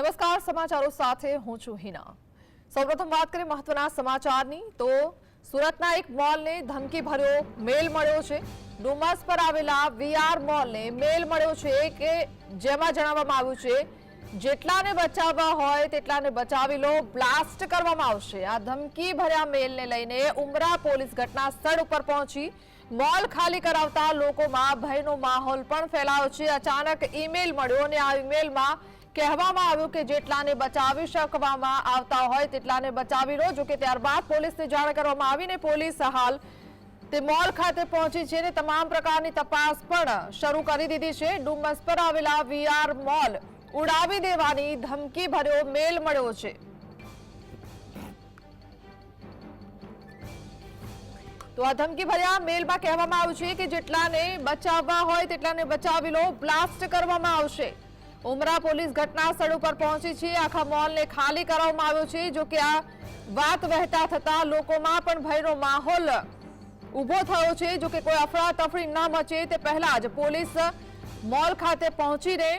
નમસ્કાર, સમાચારો સાથે હું છું હિના. સૌપ્રથમ વાત કરીએ મહત્વના સમાચારની, તો સુરતના એક મોલને ધમકી ભર્યો મેલ મળ્યો છે. ડુમસ પર આવેલા વીઆર મોલને મેલ મળ્યો છે કે જેમાં જણાવવામાં આવ્યું છે, જેટલાને બચાવવા હોય તેટલાને બચાવી લો, બ્લાસ્ટ કરવામાં આવશે. આ ધમકી ભર્યા મેલને લઈને ઉમરા પોલીસ ઘટના સ્થળ ઉપર પહોંચી. મોલ ખાલી કરાવતા લોકોમાં ભયનો માહોલ પણ ફેલાયો છે. અચાનક ઈમેલ મળ્યો અને આ ઈમેલમાં કહેવામાં આવ્યું કે જેટલાને બચાવી શકવામાં આવતા હોય તેટલાને બચાવી લો. જોકે ત્યારબાદ પોલીસને જાણ કરવામાં આવીને પોલીસ હાલ તે મોલ ખાતે પહોંચી છે અને તમામ પ્રકારની તપાસ પણ શરૂ કરી દીધી છે. ડુમસ પર આવેલા વીઆર મોલ ઉડાવી દેવાની ધમકી ભર્યો મેલ મળ્યો છે. તો આ ધમકી ભર્યા મેલમાં કહેવામાં આવ્યું છે કે જેટલાને બચાવવા હોય તેટલાને બચાવી લો. બ્લાસ્ટ કરવામાં આવશે. ઉમરા પોલીસ ઘટના સ્થળ ઉપર પહોંચી છે. આખા મોલને ખાલી કરવામાં આવ્યો છે. જો કે આ વાત વહેતા થતા લોકોમાં પણ ભયનો માહોલ ઊભો થયો છે. જો કે કોઈ અફડાતફડી ન મચે તે પહેલા જ પોલીસ મોલ ખાતે પહોંચીને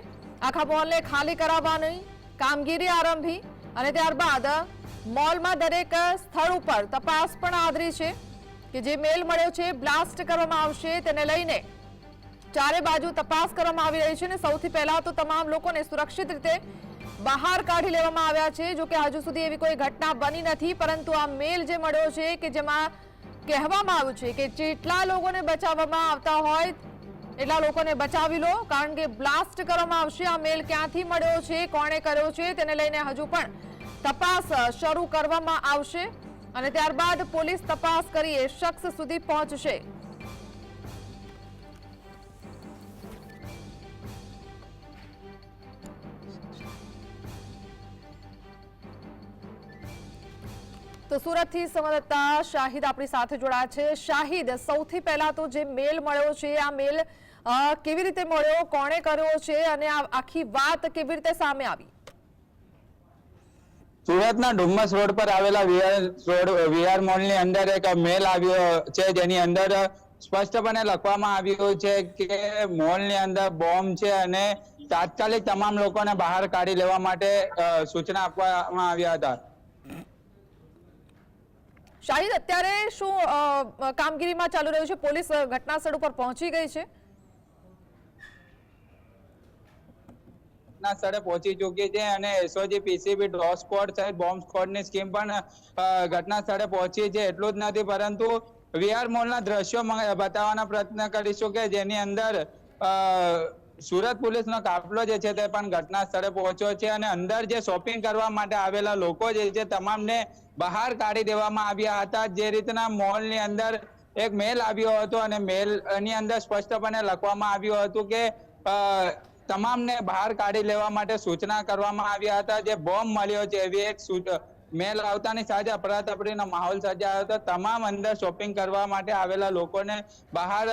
આખા મોલને ખાલી કરાવવાની કામગીરી આરંભી અને ત્યારબાદ મોલમાં દરેક સ્થળ ઉપર તપાસ પણ આદરી છે કે જે મેલ મળ્યો છે, બ્લાસ્ટ કરવામાં આવશે તેને લઈને ચારે બાજુ તપાસ કરવામાં આવી રહી છે અને સૌથી પહેલા તો તમામ લોકોને સુરક્ષિત રીતે બહાર કાઢી લેવામાં આવ્યા છે. જો કે હજુ સુધી એવી કોઈ ઘટના બની નથી, પરંતુ આ મેલ જે મળ્યો છે કે જેમાં કહેવામાં આવ્યું છે કે જેટલા લોકોને બચાવવામાં આવતા હોય, એટલા લોકોને બચાવી લો, કારણ કે બ્લાસ્ટ કરવામાં આવશે. આ મેલ ક્યાંથી મળ્યો છે, કોણે કર્યો છે, તેને લઈને હજુ પણ તપાસ શરૂ કરવામાં આવશે અને ત્યારબાદ પોલીસ તપાસ કરી એ શખ્સ સુધી પહોંચશે. તો સુરતથી સંવાદદાતા શાહિદ આપણી સાથે જોડાયા છે. શાહિદ, સૌથી પહેલા તો જે મેલ મળ્યો છે, આ મેલ કેવી રીતે મળ્યો, કોણે કર્યો છે અને આખી વાત કેવી રીતે સામે આવી? સુરતના ડુમ્મસ રોડ પર આવેલા વીઆર રોડ, વીઆર મોલની અંદર એક મેલ આવ્યો છે, જેની અંદર સ્પષ્ટપણે લખવામાં આવ્યું છે કે મોલની અંદર બોમ્બ છે અને તાત્કાલિક તમામ લોકોને બહાર કાઢી લેવા માટે સૂચના આપવામાં આવ્યા હતા. શાહિદ, અત્યારે શું કામગીરીમાં ચાલુ રહ્યું છે? પોલીસ ઘટના સ્થળ ઉપર પહોંચી ગઈ છે? ના સ્થળે પહોંચી ચૂકી છે અને એસઓજી, પીસીબી ડ્રો સ્કોડ સહિત બોમ્બ સ્કોડની સ્કીમ પણ ઘટના સ્થળે પહોંચી છે. એટલું જ નથી, પરંતુ વીઆર મોલના દ્રશ્યો બતાવવાના પ્રયત્ન કરીશું કે જેની અંદર સુરત પોલીસનો કાફલો જે છે તે પણ ઘટના સ્થળે પહોંચ્યો છે અને અંદર જે શોપિંગ કરવા માટે આવેલા લોકો જે છે તમામને બહાર કાઢી દેવામાં આવ્યા હતા. જે રીતના મોલની અંદર એક મેલ આવ્યો હતો અને મેલની અંદર સ્પષ્ટપણે લખવામાં આવ્યું હતું કે તમામને બહાર કાઢી લેવા માટે સૂચના કરવામાં આવ્યા હતા. જે બોમ્બ મળ્યો છે એવી એક મેલ આવતાની સાથે અફરાતફરીનો માહોલ સર્જાયો હતો. તમામ અંદર શોપિંગ કરવા માટે આવેલા લોકોને બહાર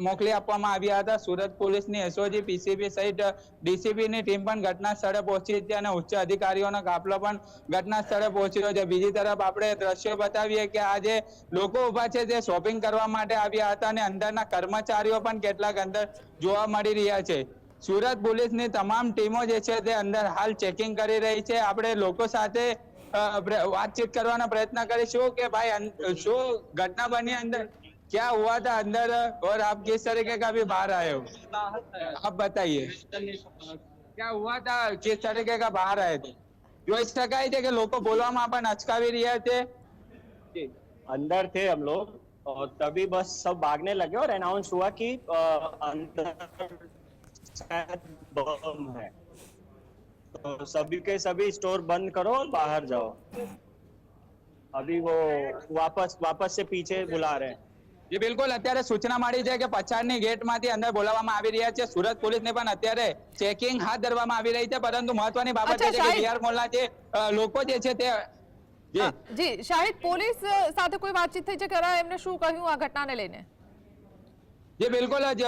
મોકલી આપવામાં આવ્યા હતા. સુરત પોલીસની એસઓજી, પીસીબી સહિત ડીસીબી ની ટીમ પણ ઘટના સ્થળે પહોંચી હતી અને ઉચ્ચ અધિકારીઓનો કાફલો પણ ઘટના સ્થળે પહોંચ્યો છે. બીજી તરફ આપણે દ્રશ્યો બતાવીએ કે આ જે લોકો ઊભા છે જે શોપિંગ કરવા માટે આવ્યા હતા અને અંદરના કર્મચારીઓ પણ કેટલાક અંદર જોવા મળી રહ્યા છે. સુરત પોલીસની તમામ ટીમો જે છે તે અંદર હાલ ચેકિંગ કરી રહી છે. આપણે લોકો સાથે વાતચીત કરવાનો પ્રયત્ન કરીશું કે ભાઈ અન- શું ઘટના બની અંદર क्या हुआ था अंदर और आप किस तरीके का भी बाहर आए हो आप बताइए क्या हुआ था किस तरीके का बाहर आए थे જોઈ શકાય છે કે લોકો બોલવામાં પણ અચકાવી રહ્યા છે अंदर थे हम लोग और तभी बस सब भागने लगे और अनाउंस हुआ कि अ, अंदर शायद बम है तो सभी के सभी स्टोर बंद करो और बाहर जाओ अभी वो वापस वापस से पीछे बुला रहे हैं જી બિલકુલ અત્યારે સૂચના મળી છે કે પછાડની ગેટમાંથી અંદર બોલાવવામાં આવી રહ્યા છે સુરત પોલીસને પણ અત્યારે ચેકિંગ હાથ ધરવામાં આવી રહી છે પરંતુ મહત્વની બાબત અચ્છા, એ છે કે સાહેબ. બિહાર મોલના જે અ, લોકો જે છે તે જી હા, જી શાહિદ પોલીસ અ, સાથે કોઈ વાતચીત થઈ છે ખરા એમને શું કહ્યું આ ઘટનાને લઈને જી બિલકુલ જ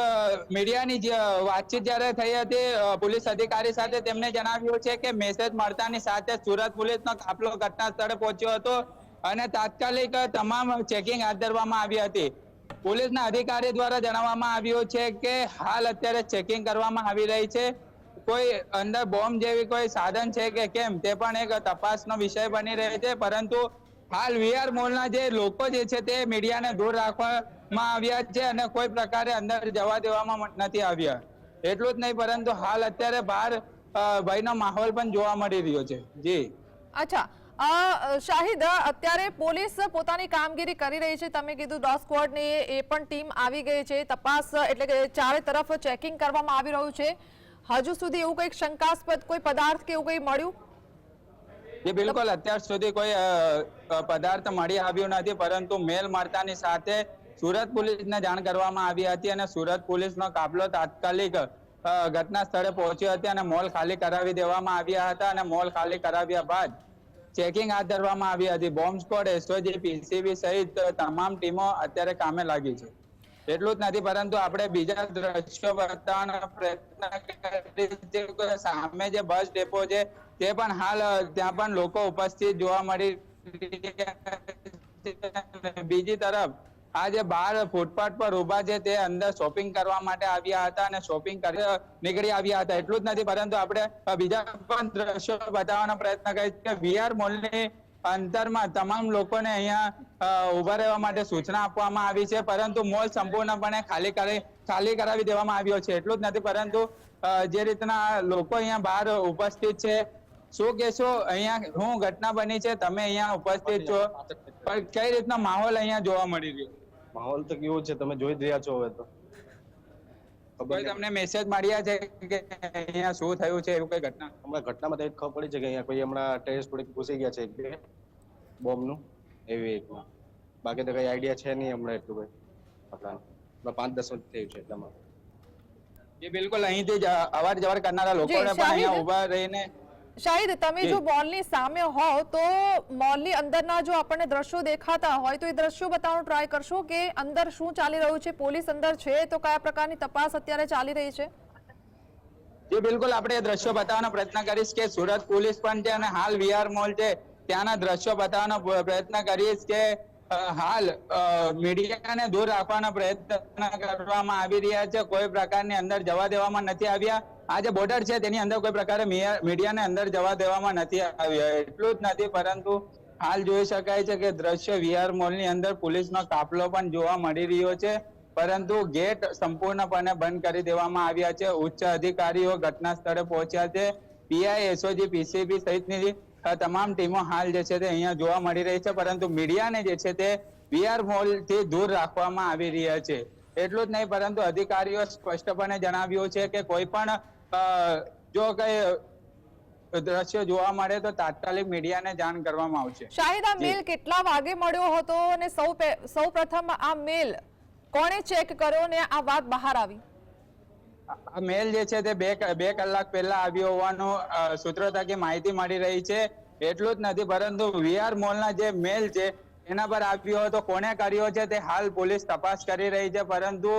મીડિયાની જે વાતચીત જ્યારે થઈ હતી પોલીસ અધિકારી સાથે તેમણે જણાવ્યું છે કે મેસેજ મળતાની સાથે સુરત પોલીસનો કાફલો ઘટના સ્થળે પહોંચ્યો હતો અને તાત્કાલિક તમામ ચેકિંગ હાથ ધરવામાં આવી હતી. પોલીસના અધિકારી દ્વારા જણાવવામાં આવ્યું છે કે હાલ અત્યારે ચેકિંગ કરવામાં આવી રહી છે. કોઈ અંદર બોમ્બ જેવી કોઈ સાધન છે કે કેમ તે પણ એક તપાસનો વિષય બની રહે છે. પરંતુ હાલ વીઆર મોલના જે લોકો જે છે તે મીડિયાને દૂર રાખવામાં આવ્યા છે અને કોઈ પ્રકારે અંદર જવા દેવામાં નથી આવ્યા. એટલું જ નહીં પરંતુ હાલ અત્યારે બહાર ભયનો માહોલ પણ જોવા મળી રહ્યો છે. જી. અચ્છા. શાહિદ અત્યારે પોલીસ પોતાની કામગીરી કરી રહી છે. તમે કીધું ડોગ સ્ક્વોડની એ પણ ટીમ આવી ગઈ છે. તપાસ એટલે કે ચારે તરફ ચેકિંગ કરવામાં આવી રહ્યું છે. હજુ સુધી એવું કંઈક શંકાસ્પદ કોઈ પદાર્થ કે એવું કંઈ મળ્યું? જે બિલકુલ. અત્યાર સુધી કોઈ પદાર્થ મળી આવ્યો નથી પરંતુ મેલ મારતાની સાથે સુરત પોલીસને જાણ કરવામાં આવી હતી અને સુરત પોલીસનો કાફલો તાત્કાલિક ઘટના સ્થળે પહોંચ્યો હતો અને મોલ ખાલી કરાવી દેવામાં આવ્યા હતા અને મોલ ખાલી કરાવ્યા બાદ ચેકિંગ હાથ ધરવામાં આવી હતી. બોમ્બ સ્કોડ એસઓજી, પીસીબી સહિત તમામ ટીમો અત્યારે કામે લાગી છે. એટલું જ નથી, પરંતુ આપણે બીજા દ્રશ્યો બતાવવાનો પ્રયત્ન સામે જે બસ ડેપો છે, તે પણ હાલ, ત્યાં પણ લોકો ઉપસ્થિત જોવા મળી બીજી તરફ આ જે બાર ફૂટપાથ પર ઊભા છે તે અંદર શોપિંગ કરવા માટે આવ્યા હતા અને શોપિંગ કરી નીકળી આવ્યા હતા. એટલું જ નથી પરંતુ આપણે બીજા પણ દ્રશ્યો બતાવવાનો પ્રયત્ન કરીએ છીએ કે વીઆર મોલની અંતરમાં તમામ લોકોને અહીંયા ઊભા રહેવા માટે સૂચના આપવામાં આવી છે. પરંતુ મોલ સંપૂર્ણપણે ખાલી કરી ખાલી કરાવી દેવામાં આવ્યો છે. એટલું જ નથી પરંતુ જે રીતના લોકો અહીંયા બહાર ઉપસ્થિત છે શું કેશો અહીંયા શું ઘટના બની છે તમે અહીંયા ઉપસ્થિત છો. પણ કઈ રીતનો માહોલ અહીંયા જોવા મળી રહ્યો? માહોલ તો કેવો છે? તમે જોઈ જ રહ્યા છો હવે તો. ખબર કોઈ તમને મેસેજ મળ્યા છે કે અહીંયા શું થયું છે એવું કઈ ઘટના? હમણાં ઘટનામાં તો એક ખબર પડી છે કે અહીંયા કોઈ હમણાં ટેરેસ પર ઘૂસી ગયા છે એક બોમ્બનું. એવી એક. બાકી તો કઈ આઈડિયા છે નહીં હમણાં એટલું કઈ. હમણાં પાંચ દસ વર્ષ થયું છે એટલામાં. એ બિલકુલ અહીંથી અવાર જવાર કરનારા લોકોને પણ અહીંયા ઊભા રહીને શાહિદ તમે જી. મોલની સામે હોવ તો મોલની અંદરના જો આપણને દ્રશ્યો દેખાતા હોય તો એ દ્રશ્યો બતાવવાનો ટ્રાય કરશો કે અંદર શું ચાલી રહ્યું છે પોલીસ અંદર છે તો કયા પ્રકારની તપાસ અત્યારે ચાલી રહી છે? જી બિલકુલ. આપણે દ્રશ્યો બતાવવાનો પ્રયત્ન કરીશ કે સુરત પોલીસ પણ છે અને હાલ વીઆર મોલ છે. ત્યાંના દ્રશ્યો બતાવવાનો પ્રયત્ન કરીશ કે હાલ મીડિયાને દૂર રાખવાનો પ્રયત્ન કરવામાં આવી રહ્યા છે. કોઈ પ્રકારની અંદર જવા દેવામાં નથી આવ્યા. આ જે બોર્ડર છે તેની અંદર કોઈ પ્રકારે મીડિયા- મીડિયાને અંદર જવા દેવામાં નથી આવ્યો. એટલું જ નથી, પરંતુ હાલ જોઈ શકાય છે કે દ્રશ્ય વીઆર મોલની અંદર પોલીસનો કાફલો પણ જોવા મળી રહ્યો છે. પરંતુ ગેટ સંપૂર્ણપણે બંધ કરી દેવામાં આવ્યા છે. ઉચ્ચ અધિકારીઓ ઘટના સ્થળે પહોંચ્યા છે. પીઆઈ એસઓજી પીસીબી સહિતની તમામ ટીમો હાલ જે છે તે અહીંયા જોવા મળી રહી છે, પરંતુ મીડિયાને જે છે તે વીઆર મોલથી દૂર રાખવામાં આવી રહ્યા છે. એટલું જ નહીં, પરંતુ અધિકારીઓ સ્પષ્ટપણે જણાવ્યું છે કે કોઈ પણ જો કઈ દ્રશ્ય જોવા મળે તો તાત્કાલિક મીડિયાને જાણ કરવામાં આવશે. શાહિદ આ મેલ કેટલા વાગે મળ્યો હતો અને સૌ સૌ પ્રથમ આ મેલ કોણે ચેક કર્યો ને આ વાત બહાર આવી? આ મેલ જે છે તે બે બે કલાક પહેલા આવ્યો હોવાનું સૂત્રો થકી માહિતી મળી રહી છે. એટલું જ નથી પરંતુ વીઆર મોલના જે મેલ છે એના પર આવ્યો હતો કોને કર્યો છે તે હાલ પોલીસ તપાસ કરી રહી છે પરંતુ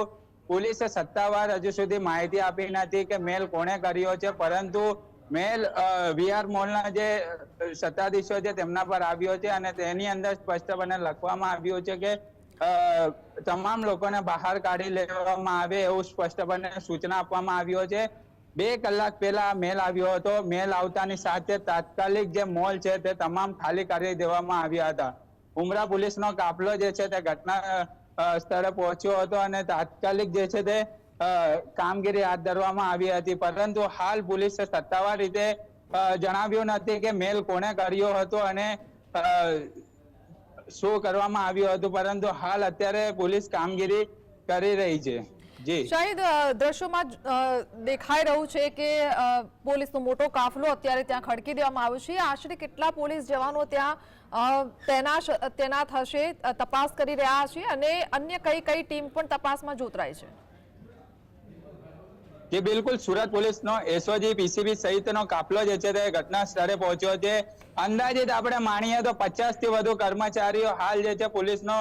પોલીસે સત્તાવાર હજુ સુધી માહિતી આપી નથી કે મેલ કોણે કર્યો છે, પરંતુ મેલ વીઆર મોલના જે સત્તાધીશો છે તેમના પર આવ્યો છે અને તેની અંદર સ્પષ્ટપણે લખવામાં આવ્યું છે કે તમામ લોકોને બહાર કાઢી લેવામાં આવે એવું સ્પષ્ટપણે સૂચના આપવામાં આવ્યો છે. બે કલાક પહેલા મેલ આવ્યો હતો. મેલ આવતાની સાથે તાત્કાલિક જે મોલ છે તે તમામ ખાલી કરી દેવામાં આવ્યા હતા. ઉમરા પોલીસનો કાફલો જે છે તે ઘટના સ્થળે પહોંચ્યો હતો અને તાત્કાલિક જે છે તે કામગીરી હાથ ધરવામાં આવી હતી. પરંતુ હાલ પોલીસે સત્તાવાર રીતે જણાવ્યું નથી કે મેલ કોણે કર્યો હતો અને શું કરવામાં આવ્યું હતું. પરંતુ હાલ અત્યારે પોલીસ કામગીરી કરી રહી છે. શાહિદ દ્રશ્યોમાં દેખાઈ રહ્યું છે કે પોલીસનો મોટો કાફલો અત્યારે ત્યાં ખડકી દેવામાં આવ્યો છે. આશરે કેટલા પોલીસ જવાનો ત્યાં અ, તૈનાશ તૈનાત તપાસ કરી રહ્યા છે અને અન્ય કઈ કઈ ટીમ પણ તપાસમાં જોતરાય છે. જે બિલકુલ. સુરત પોલીસનો એસઓજી પીસીબી સહિતનો કાફલો જે છે તે ઘટના સ્થળે પહોંચ્યો છે. અંદાજિત આપણે માણીએ તો પચાસથી વધુ કર્મચારીઓ હાલ જે છે પોલીસનો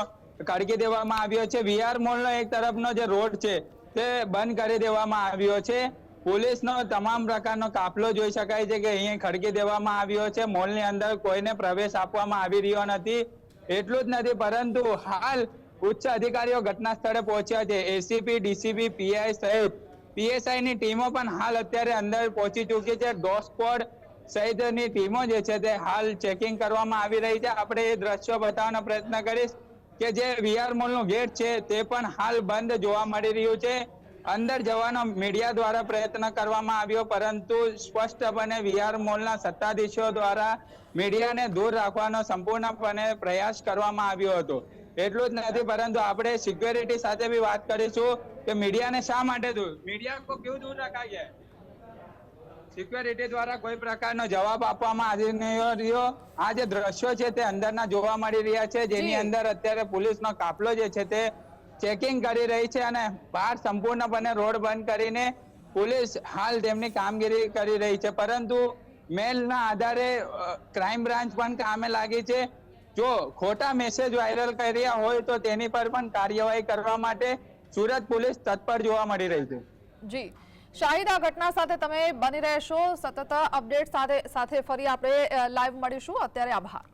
કડકી દેવામાં આવ્યો છે. વીઆર મોલનો એક તરફનો જે રોડ છે તે બંધ કરી દેવામાં આવ્યો છે. પોલીસનો તમામ પ્રકારનો કાફલો જોઈ શકાય છે કે અહીંયા ખડકી દેવામાં આવ્યો છે. મોલની અંદર કોઈને પ્રવેશ આપવામાં આવી રહ્યો નથી. એટલું જ નથી, પરંતુ હાલ ઉચ્ચ અધિકારીઓ ઘટના સ્થળે પહોંચ્યા છે. એસીપી ડીસીપી પીઆઈ સહિત પીએસઆઈ ની ટીમો પણ હાલ અત્યારે અંદર પહોંચી ચૂકી છે. ડોગ સ્ક્વોડ સહિતની ટીમો જે છે તે હાલ ચેકિંગ કરવામાં આવી રહી છે. આપણે એ દ્રશ્યો બતાવવાનો પ્રયત્ન કરીશ કે જે વીઆર મોલનું ગેટ છે તે પણ હાલ બંધ જોવા મળી રહ્યું છે. અંદર જવાનો મીડિયા દ્વારા પ્રયત્ન કરવામાં આવ્યો પરંતુ સ્પષ્ટપણે વીઆર મોલના સત્તાધીશો દ્વારા મીડિયાને દૂર રાખવાનો સંપૂર્ણપણે પ્રયાસ કરવામાં આવ્યો હતો. એટલું જ નથી પરંતુ આપણે સિક્યોરિટી સાથે બી વાત કરીશું કે મીડિયાને શા માટે દૂર? મીડિયા કો ક્યું દૂર રખાય સિક્યોરિટી દ્વારા કોઈ પ્રકારનો જવાબ આપવામાં આવી નહીં રહ્યો. આ જે દ્રશ્યો છે તે અંદરના જોવા મળી રહ્યા છે. જેની અંદર અત્યારે પોલીસનો કાફલો જે છે તે ચેકિંગ કરી રહી છે અને બહાર સંપૂર્ણપણે રોડ બંધ કરીને પોલીસ હાલ તેમની કામગીરી કરી રહી છે. પરંતુ મેલના આધારે ક્રાઇમ બ્રાન્ચ પણ કામે લાગી છે. જો ખોટા મેસેજ વાયરલ કર્યા હોય તો તેની પર પણ કાર્યવાહી કરવા માટે સુરત પોલીસ તત્પર જોવા મળી રહી છે. જી. શાહિદ, આ ઘટના સાથે તમે બની રહેશો. સતત અપડેટ સાથે સાથે ફરી આપણે લાઈવ મળીશું. અત્યારે આભાર.